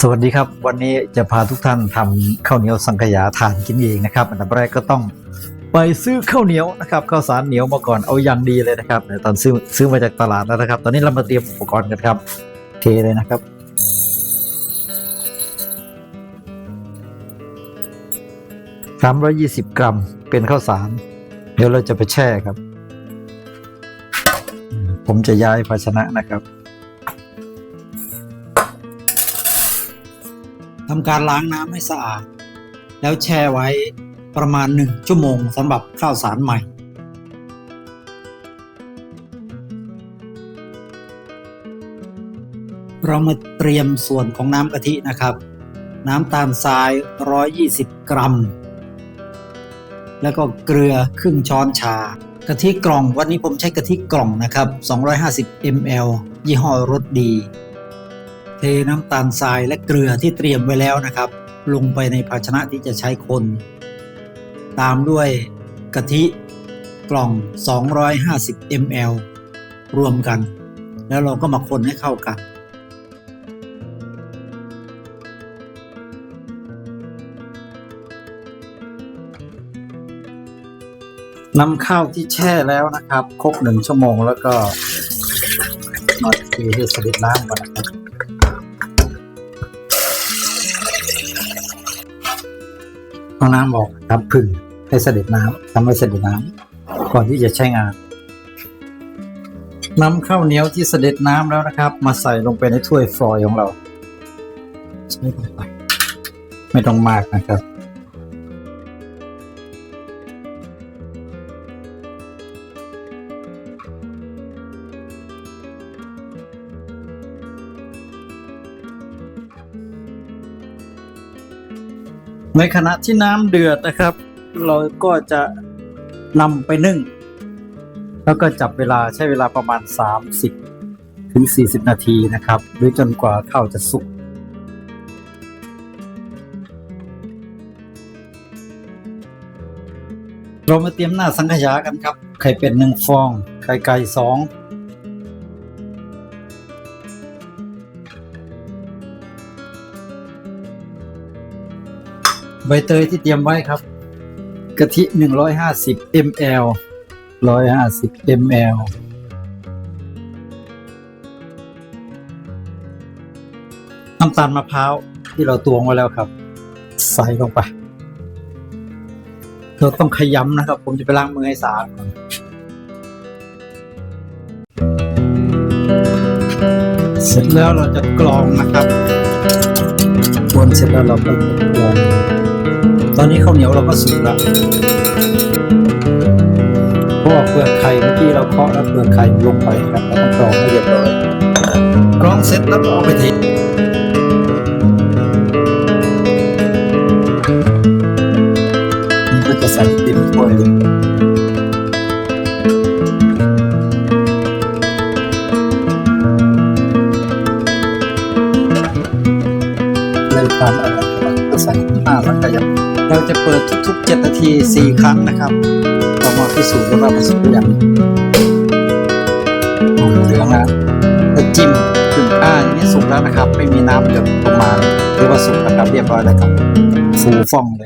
สวัสดีครับวันนี้จะพาทุกท่านทำข้าวเหนียวสังขยาทานกินเองนะครับอันดับแรกก็ต้องไปซื้อข้าวเหนียวนะครับข้าวสารเหนียวมาก่อนเอาอย่างดีเลยนะครับตอนซื้อซื้อมาจากตลาดแล้วนะครับ ตอนนี้เรามาเตรียมอุปกรณ์กันครับ เทเลยนะครับ 320 กรัมเป็นข้าวสาร เดี๋ยวเราจะไปแช่ครับ ผมจะย้ายภาชนะนะครับ ทำการล้างน้ำให้สะอาด แล้วแช่ไว้ประมาณ 1 ชั่วโมงสำหรับข้าวสารใหม่ เรามาเตรียมส่วนของน้ำกะทินะครับ น้ำตาลทราย 120 กรัม แล้วก็เกลือครึ่งช้อนชากะทิกล่องวันนี้ผมใช้กะทิกล่องนะครับ 250 ml ยี่ห้อรสดี เทน้ำตาลทรายและเกลือที่เตรียมไว้แล้วนะครับ ลงไปในภาชนะที่จะใช้คน ตามด้วยกะทิกล่อง 250 ml รวมกัน แล้วเราก็มาคนให้เข้ากัน นำข้าวที่แช่แล้วนะครับ ครบหนึ่งชั่วโมงแล้วก็มาเทให้สด็จน้ำก่อนนะครับ เอาน้ำออกครับพึ่งให้เสด็จน้ำทำให้เสด็จน้ำก่อนที่จะใช้งานนำข้าวเหนียวที่เสด็จน้ำแล้วนะครับ มาใส่ลงไปในถ้วยฟลอยของเราใส่ไปไม่ต้องมากนะครับ ในขณะที่น้ำเดือดนะครับ เราก็จะนำไปนึ่ง แล้วก็จับเวลาใช้เวลาประมาณ 30 ถึง 40 นาทีนะครับ หรือจนกว่าข้าวจะสุกเรามาเตรียมหน้าสังขยากันครับ ไข่เป็ดหนึ่งฟอง ไข่ไก่สอง ใบเตยที่เตรียมไว้ครับ กะทิ 150 ml 150 ml น้ำตาลมะพร้าวที่เราตวงไว้แล้วครับ ใส่ลงไป เราต้องขยำนะครับ ผมจะไปล้างมือให้สะอาดก่อนเสร็จแล้วเราจะกรองนะครับกวนเสร็จแล้วเราก็ ตอนนี้ข้าวเหนียวเราก็สุกแล้วเพราะว่าเปลือกไข่เมื่อกี้เราเคาะแล้วเปลือกไข่ลงไปครับเราต้องกรองให้เรียบร้อยกรองเสร็จแล้วก็เอาไปทิ้งนี่ก็จะใส่เต็มถ้วยเลยความอร่อยก็ใส่หน้าสังขยา เราจะเปิดทุกๆ 7 นาที 4 ครั้งนะครับเรามาพิสูจน์กันว่ามันสุกหรือยังโอ้โหเหลืองแล้วแล้วจิ้มขึ้นอ่าอย่างนี้สุกแล้วนะครับ ไม่มีน้ำหยดลงมาหรือว่าสุกนะครับเรียบร้อยแล้วครับฟูฟ่องเลย